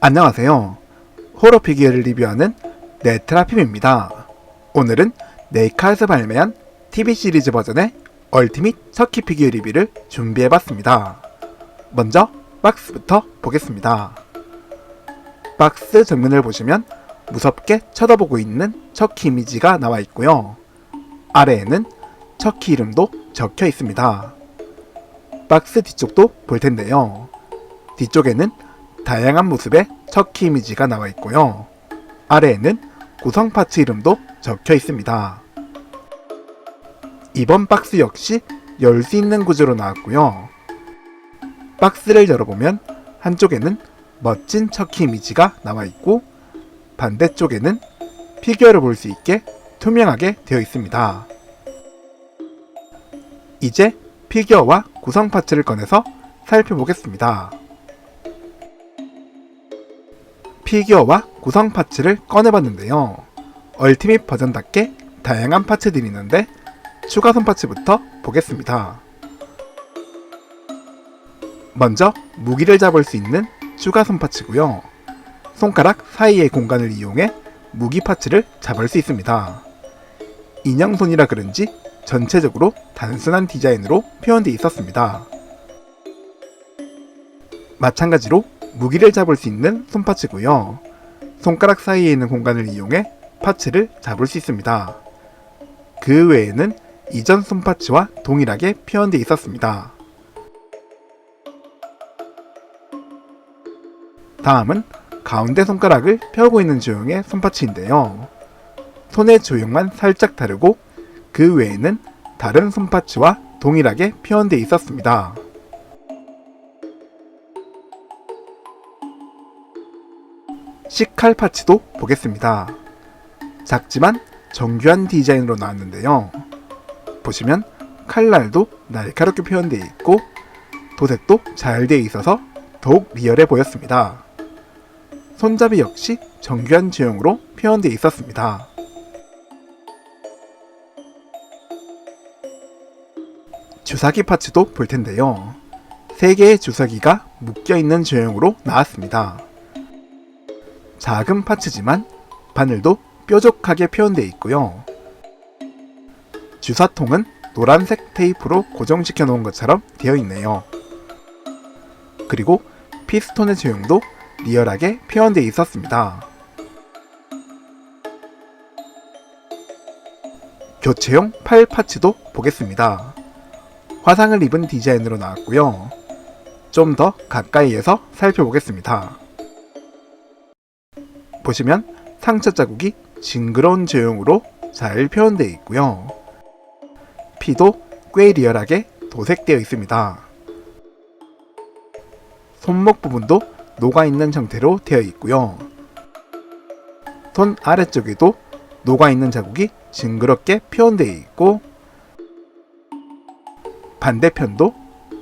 안녕하세요. 호러 피규어를 리뷰하는 네트라핌입니다. 오늘은 네이카에서 발매한 TV 시리즈 버전의 얼티밋 척키 피규어 리뷰를 준비해봤습니다. 먼저 박스부터 보겠습니다. 박스 정면을 보시면 무섭게 쳐다보고 있는 척키 이미지가 나와 있고요. 아래에는 척키 이름도 적혀 있습니다. 박스 뒤쪽도 볼 텐데요. 뒤쪽에는 다양한 모습의 척키 이미지가 나와 있고요. 아래에는 구성 파츠 이름도 적혀 있습니다. 이번 박스 역시 열 수 있는 구조로 나왔고요. 박스를 열어보면 한쪽에는 멋진 척키 이미지가 나와 있고 반대쪽에는 피규어를 볼 수 있게 투명하게 되어 있습니다. 이제 피규어와 구성 파츠를 꺼내서 살펴보겠습니다. 피규어와 구성 파츠를 꺼내봤는데요. 얼티밋 버전답게 다양한 파츠들이 있는데 추가 손 파츠부터 보겠습니다. 먼저 무기를 잡을 수 있는 추가 손 파츠고요. 손가락 사이의 공간을 이용해 무기 파츠를 잡을 수 있습니다. 인형손이라 그런지 전체적으로 단순한 디자인으로 표현되어 있었습니다. 마찬가지로 무기를 잡을 수 있는 손파츠고요. 손가락 사이에 있는 공간을 이용해 파츠를 잡을 수 있습니다. 그 외에는 이전 손파츠와 동일하게 표현되어 있었습니다. 다음은 가운데 손가락을 펴고 있는 조형의 손파츠인데요. 손의 조형만 살짝 다르고 그 외에는 다른 손파츠와 동일하게 표현되어 있었습니다. 시칼 파츠도 보겠습니다. 작지만 정교한 디자인으로 나왔는데요. 보시면 칼날도 날카롭게 표현되어 있고 도색도 잘 되어 있어서 더욱 리얼해 보였습니다. 손잡이 역시 정교한 제형으로 표현되어 있었습니다. 주사기 파츠도 볼 텐데요. 3개의 주사기가 묶여있는 제형으로 나왔습니다. 작은 파츠지만 바늘도 뾰족하게 표현되어 있고요. 주사통은 노란색 테이프로 고정시켜 놓은 것처럼 되어 있네요. 그리고 피스톤의 제형도 리얼하게 표현되어 있었습니다. 교체용 팔 파츠도 보겠습니다. 화상을 입은 디자인으로 나왔고요. 좀 더 가까이에서 살펴보겠습니다. 보시면 상처 자국이 징그러운 제형으로 잘 표현되어 있고요. 피도 꽤 리얼하게 도색되어 있습니다. 손목 부분도 녹아있는 형태로 되어 있고요. 손 아래쪽에도 녹아있는 자국이 징그럽게 표현되어 있고 반대편도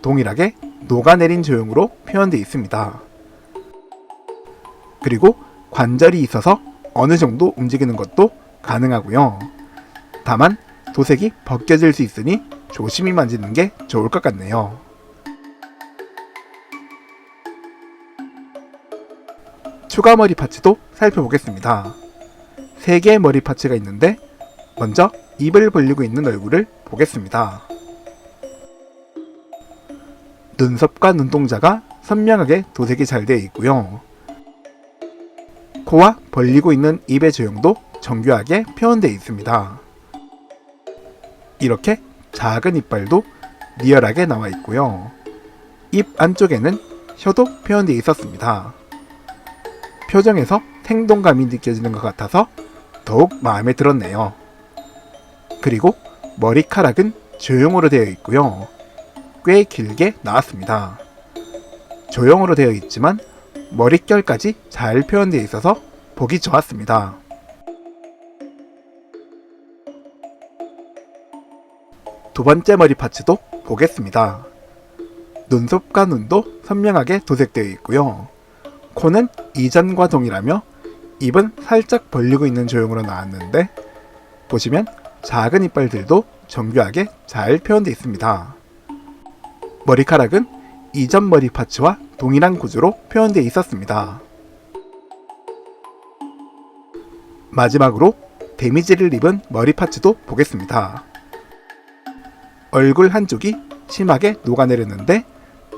동일하게 녹아내린 조형으로 표현되어 있습니다. 그리고 관절이 있어서 어느 정도 움직이는 것도 가능하고요. 다만 도색이 벗겨질 수 있으니 조심히 만지는 게 좋을 것 같네요. 추가 머리 파츠도 살펴보겠습니다. 3개의 머리 파츠가 있는데 먼저 입을 벌리고 있는 얼굴을 보겠습니다. 눈썹과 눈동자가 선명하게 도색이 잘 되어 있고요. 코와 벌리고 있는 입의 조형도 정교하게 표현되어 있습니다. 이렇게 작은 이빨도 리얼하게 나와 있고요. 입 안쪽에는 혀도 표현되어 있었습니다. 표정에서 생동감이 느껴지는 것 같아서 더욱 마음에 들었네요. 그리고 머리카락은 조형으로 되어 있고요. 꽤 길게 나왔습니다. 조형으로 되어 있지만 머릿결까지 잘 표현되어 있어서 보기 좋았습니다. 두 번째 머리 파츠도 보겠습니다. 눈썹과 눈도 선명하게 도색되어 있고요. 코는 이전과 동일하며 입은 살짝 벌리고 있는 조형으로 나왔는데 보시면 작은 이빨들도 정교하게 잘 표현되어 있습니다. 머리카락은 이전 머리 파츠와 동일한 구조로 표현되어 있었습니다. 마지막으로 데미지를 입은 머리 파츠도 보겠습니다. 얼굴 한쪽이 심하게 녹아내렸는데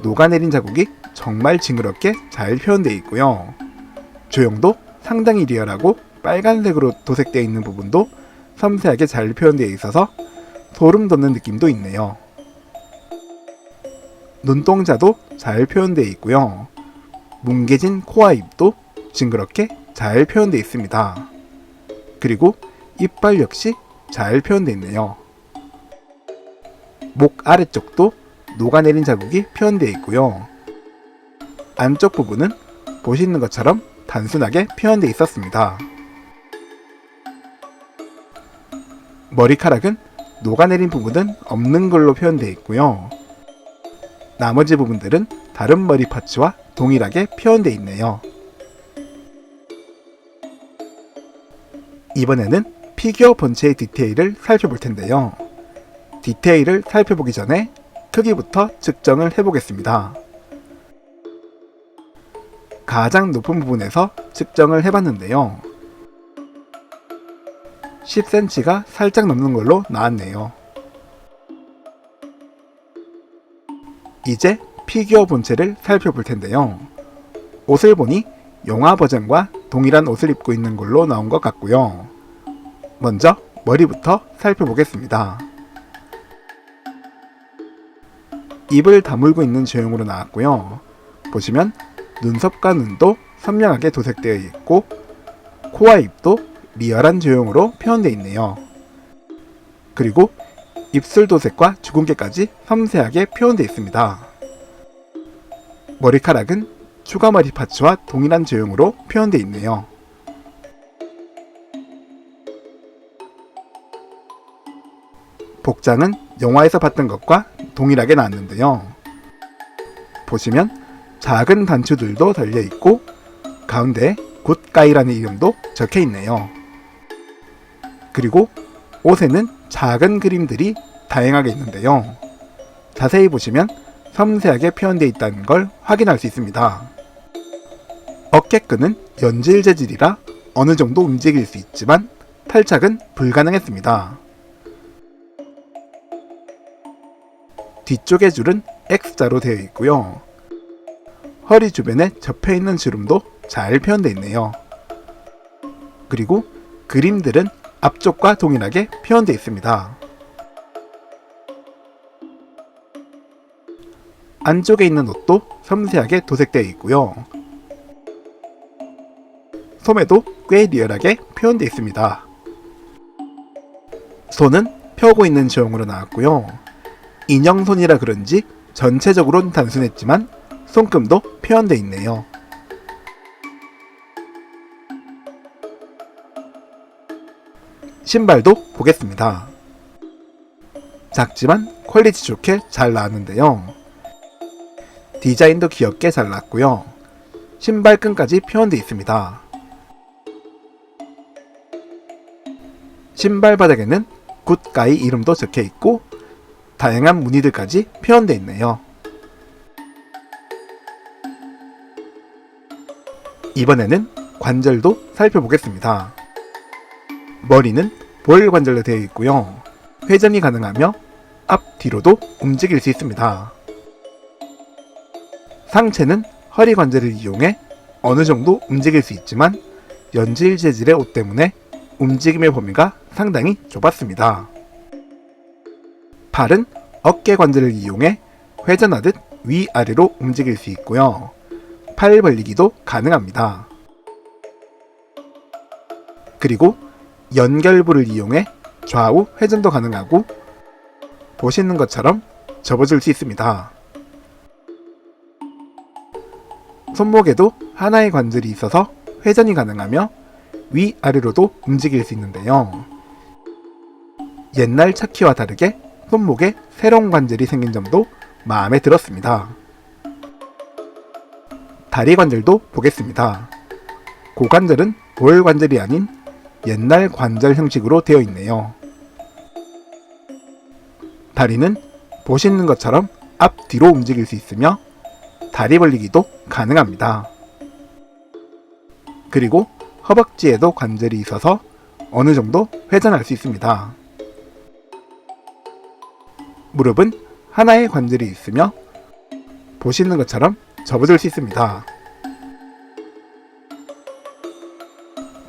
녹아내린 자국이 정말 징그럽게 잘 표현되어 있고요. 조형도 상당히 리얼하고 빨간색으로 도색되어 있는 부분도 섬세하게 잘 표현되어 있어서 소름 돋는 느낌도 있네요. 눈동자도 잘 표현되어 있고요. 뭉개진 코와 입도 징그럽게 잘 표현되어 있습니다. 그리고 이빨 역시 잘 표현되어 있네요. 목 아래쪽도 녹아내린 자국이 표현되어 있고요. 안쪽 부분은 보시는 것처럼 단순하게 표현되어 있었습니다. 머리카락은 녹아내린 부분은 없는 걸로 표현되어 있고요. 나머지 부분들은 다른 머리 파츠와 동일하게 표현되어 있네요. 이번에는 피규어 본체의 디테일을 살펴볼 텐데요. 디테일을 살펴보기 전에 크기부터 측정을 해보겠습니다. 가장 높은 부분에서 측정을 해봤는데요. 10cm가 살짝 넘는 걸로 나왔네요. 이제 피규어 본체를 살펴볼 텐데요. 옷을 보니 영화 버전과 동일한 옷을 입고 있는 걸로 나온 것 같고요. 먼저 머리부터 살펴보겠습니다. 입을 다물고 있는 제형으로 나왔고요. 보시면 눈썹과 눈도 선명하게 도색되어 있고 코와 입도 리얼한 제형으로 표현되어 있네요. 그리고 입술 도색과 주근깨까지 섬세하게 표현되어 있습니다. 머리카락은 추가 머리 파츠와 동일한 제형으로 표현되어 있네요. 복장은 영화에서 봤던 것과 동일하게 나왔는데요. 보시면 작은 단추들도 달려 있고 가운데 굿가이라는 이름도 적혀 있네요. 그리고 옷에는 작은 그림들이 다양하게 있는데요. 자세히 보시면 섬세하게 표현되어 있다는 걸 확인할 수 있습니다. 어깨끈은 연질 재질이라 어느 정도 움직일 수 있지만 탈착은 불가능했습니다. 뒤쪽의 줄은 X자로 되어 있고요. 허리 주변에 접혀 있는 주름도 잘 표현되어 있네요. 그리고 그림들은 앞쪽과 동일하게 표현되어 있습니다. 안쪽에 있는 옷도 섬세하게 도색되어 있고요. 소매도 꽤 리얼하게 표현되어 있습니다. 손은 펴고 있는 제형으로 나왔고요. 인형손이라 그런지 전체적으로는 단순했지만 손금도 표현되어 있네요. 신발도 보겠습니다. 작지만 퀄리티 좋게 잘 나왔는데요. 디자인도 귀엽게 잘 나왔고요. 신발끈까지 표현되어 있습니다. 신발 바닥에는 굿가이 이름도 적혀 있고 다양한 무늬들까지 표현되어 있네요. 이번에는 관절도 살펴보겠습니다. 머리는 볼 관절로 되어 있고요. 회전이 가능하며 앞 뒤로도 움직일 수 있습니다. 상체는 허리 관절을 이용해 어느 정도 움직일 수 있지만 연질 재질의 옷 때문에 움직임의 범위가 상당히 좁았습니다. 팔은 어깨 관절을 이용해 회전하듯 위아래로 움직일 수 있고요. 팔 벌리기도 가능합니다. 그리고 연결부를 이용해 좌우 회전도 가능하고 보시는 것처럼 접어줄 수 있습니다. 손목에도 하나의 관절이 있어서 회전이 가능하며 위아래로도 움직일 수 있는데요. 옛날 차키와 다르게 손목에 새로운 관절이 생긴 점도 마음에 들었습니다. 다리 관절도 보겠습니다. 고관절은 볼 관절이 아닌 옛날 관절 형식으로 되어 있네요. 다리는 보시는 것처럼 앞뒤로 움직일 수 있으며 다리 벌리기도 가능합니다. 그리고 허벅지에도 관절이 있어서 어느 정도 회전할 수 있습니다. 무릎은 하나의 관절이 있으며 보시는 것처럼 접어들 수 있습니다.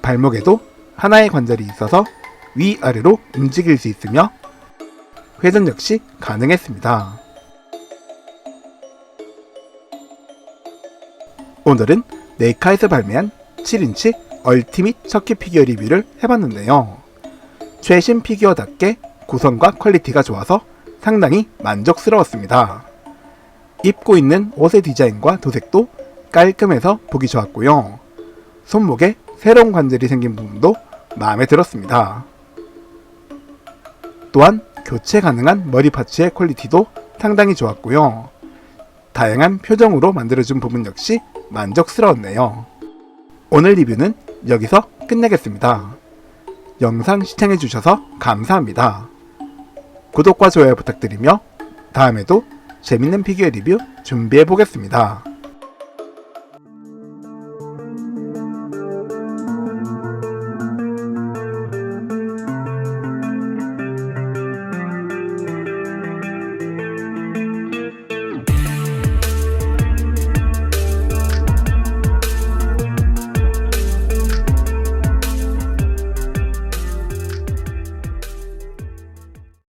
발목에도 하나의 관절이 있어서 위아래로 움직일 수 있으며 회전 역시 가능했습니다. 오늘은 네이카에서 발매한 7인치 얼티밋 척키 피규어 리뷰를 해봤는데요. 최신 피규어답게 구성과 퀄리티가 좋아서 상당히 만족스러웠습니다. 입고 있는 옷의 디자인과 도색도 깔끔해서 보기 좋았고요. 손목에 새로운 관절이 생긴 부분도 마음에 들었습니다. 또한 교체 가능한 머리 파츠의 퀄리티도 상당히 좋았고요. 다양한 표정으로 만들어준 부분 역시 만족스러웠네요. 오늘 리뷰는 여기서 끝내겠습니다. 영상 시청해주셔서 감사합니다. 구독과 좋아요 부탁드리며 다음에도 재밌는 피규어 리뷰 준비해보겠습니다.